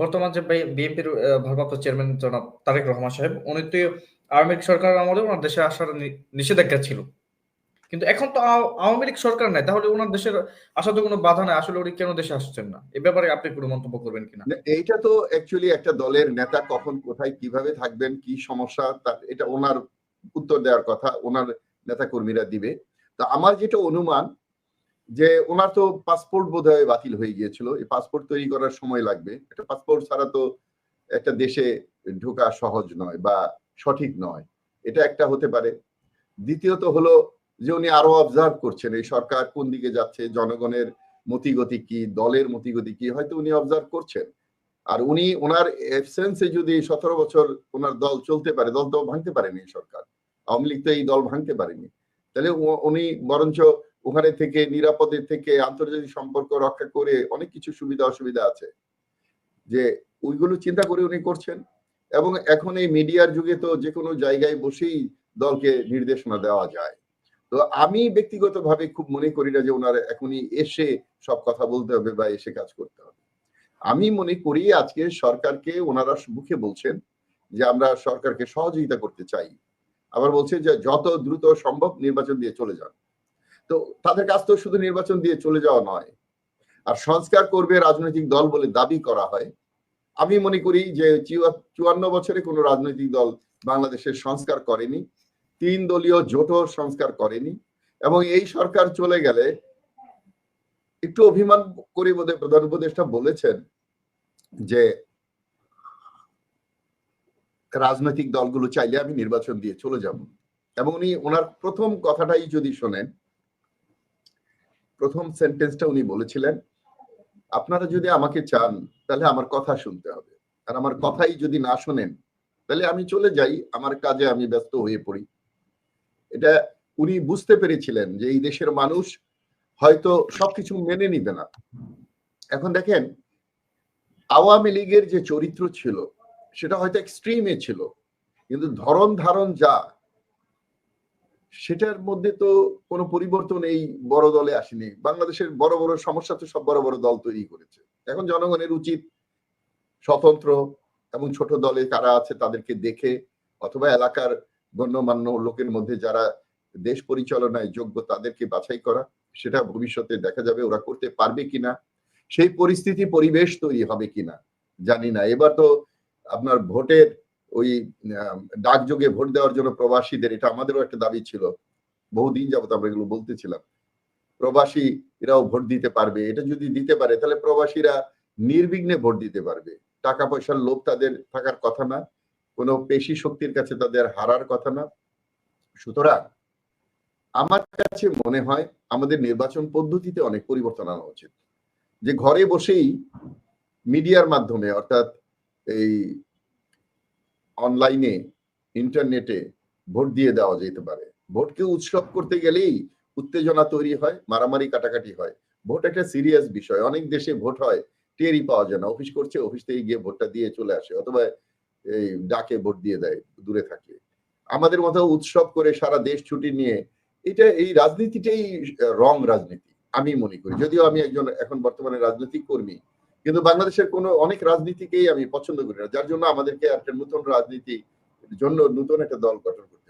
বর্তমান যে বিএনপির ভারপ্রাপ্ত চেয়ারম্যান জনাব তারেক রহমান সাহেব, উনি তো আওয়ামী লীগ সরকার আমলে ওনার দেশে আসার নিষেধাজ্ঞা ছিল। কিন্তু এখন তো আওয়ামী লীগ সরকার নাই, তাহলে ওনার দেশের আসাতে কোনো বাধা নাই। আসলে উনি কেন দেশে আসছেন না? এ ব্যাপারে আপনি কোনো মন্তব্য করবেন কিনা? এইটা তো অ্যাকচুয়ালি একটা দলের নেতা কখন, কোথায়, কীভাবে থাকবেন, কি সমস্যা, তার এটা ওনার উত্তর দেওয়ার কথা, ওনার নেতা কর্মীরা দিবে। তো আমার যেটা অনুমান যে ওনার তো পাসপোর্ট বোধহয় বাতিল হয়ে গিয়েছিল। এই পাসপোর্ট তৈরি করার সময় লাগবে। একটা পাসপোর্ট ছাড়া তো একটা দেশে ঢোকা সহজ নয় বা সঠিক নয়। এটা একটা হতে পারে। দ্বিতীয়ত হলো যে উনি আরও অবজার্ভ করছেন, এই সরকার কোন দিকে যাচ্ছে, জনগণের মতিগতি কি, দলের মতিগতি কি, হয়তো উনি অবজার্ভ করছেন। আর উনি, ওনার এবসেন্সে যদি সতেরো বছর ওনার দল চলতে পারে, দল তো ভাঙতে পারেনি সরকার। আওয়ামী লীগ তো এই দল ভাঙতে পারেনি। তাহলে উনি বরঞ্চ ওখানে থেকে, নিরাপদে থেকে আন্তর্জাতিক সম্পর্ক রক্ষা করে অনেক কিছু সুবিধা অসুবিধা আছে। যে ওইগুলো চিন্তা করে উনি করছেন এবং এখন এই মিডিয়ার যুগে তো যে কোনো জায়গায় বসেই দলকে নির্দেশনা দেওয়া যায়। তো আমি ব্যক্তিগতভাবে খুব মনে করি না যে ওনার এখনই এসে সব কথা বলতে হবে বা এসে কাজ করতে হবে। আমি মনে করি আজকে সরকারকে ওনারা মুখে বলছেন যে আমরা সরকারকে সহযোগিতা করতে চাই। আবার বলছে যে যত দ্রুত সম্ভব নির্বাচন দিয়ে চলে যান। তো তাদের কাজ তো শুধু নির্বাচন দিয়ে চলে যাওয়া নয়, আর সংস্কার করবে রাজনৈতিক দল বলে দাবি করা হয়। আমি মনে করি যে চুয়ান্ন বছরে কোনো রাজনৈতিক দল বাংলাদেশের সংস্কার করেনি, তিন দলীয় জোটও সংস্কার করেনি, এবং এই সরকার চলে গেলে একটু অভিমান করে বোধহয় প্রধান উপদেষ্টা বলেছেন যে রাজনৈতিক দলগুলো চাইলে আমি নির্বাচন দিয়ে চলে যাব। এবং উনি, ওনার প্রথম কথাটাই যদি শোনেন প্রথম সেন্টেন্সটা উনি বলেছিলেন, আপনারা যদি আমাকে চান, তাহলে আমার কথা শুনতে হবে। আর আমার কথাই যদি না শোনেন, তাহলে আমি চলে যাই, আমার কাজে আমি ব্যস্ত হয়ে পড়ি। এটা উনি বুঝতে পেরেছিলেন যে এই দেশের মানুষ হয়তো সবকিছু মেনে নিবে না। এখন দেখেন, আওয়ামী লীগের যে চরিত্র ছিল, সেটা হয়তো এক্সট্রিমে ছিল, কিন্তু ধরন ধারণ যা সেটার মধ্যে তো কোনো পরিবর্তন এই বড় দলে আসেনি। বাংলাদেশের বড় বড় সমস্যা তো সব বড় বড় দল তৈরি করেছে। এখন জনগণের উচিত স্বতন্ত্র এবং ছোট দলে কারা আছে তাদেরকে দেখে অথবা এলাকার গণ্যমান্য লোকের মধ্যে যারা দেশ পরিচালনায় যোগ্য তাদেরকে বাছাই করা, সেটা ভবিষ্যতে দেখা যাবে ওরা করতে পারবে কিনা, সেই পরিস্থিতি, পরিবেশ তৈরি হবে কিনা জানি না। এবার তো আপনার ভোটের ওই আহ, ডাকযোগে ভোট দেওয়ার জন্য প্রবাসীদের এটা আমাদেরও একটা দাবি ছিল। বহুদিন যাবত আমরা এগুলো বলতেছিলাম। প্রবাসী এরাও ভোট দিতে পারবে। এটা যদি দিতে পারে তাহলে প্রবাসীরা নির্বিঘ্নে ভোট দিতে পারবে। টাকা পয়সার লোভ তাদের থাকার কথা না। কোনো পেশি শক্তির কাছে তাদের হারার কথা না। সুতরাং আমার কাছে মনে হয় আমাদের নির্বাচন পদ্ধতিতে অনেক পরিবর্তন আনা উচিত। যে ঘরে বসেই মিডিয়ার মাধ্যমে অর্থাৎ এই অনলাইনে ইন্টারনেটে ভোট দিয়ে দেওয়া যেতে পারে। ভোটকে উৎসব করতে গেলেই উত্তেজনা তৈরি হয়, মারামারি কাটাকাটি হয়। ভোট একটা সিরিয়াস বিষয়। অনেক দেশে ভোট হয়, টেরই পাওয়া যায় না। অফিস করছে, অফিস থেকে গিয়ে ভোটটা দিয়ে চলে আসে অথবা এই ডাকে ভোট দিয়ে দেয়, দূরে থাকে। আমাদের মতো উৎসব করে সারা দেশ ছুটি নিয়ে, এটা এই রাজনীতিটাই রং রাজনীতি, আমি মনে করি। যদিও আমি একজন এখন বর্তমানে রাজনৈতিক কর্মী কিন্তু বাংলাদেশের কোনো অনেক রাজনীতিকেই আমি পছন্দ করি না। যার জন্য আমাদেরকে একটা নতুন রাজনীতি জন্য নতুন একটা দল গঠন করতে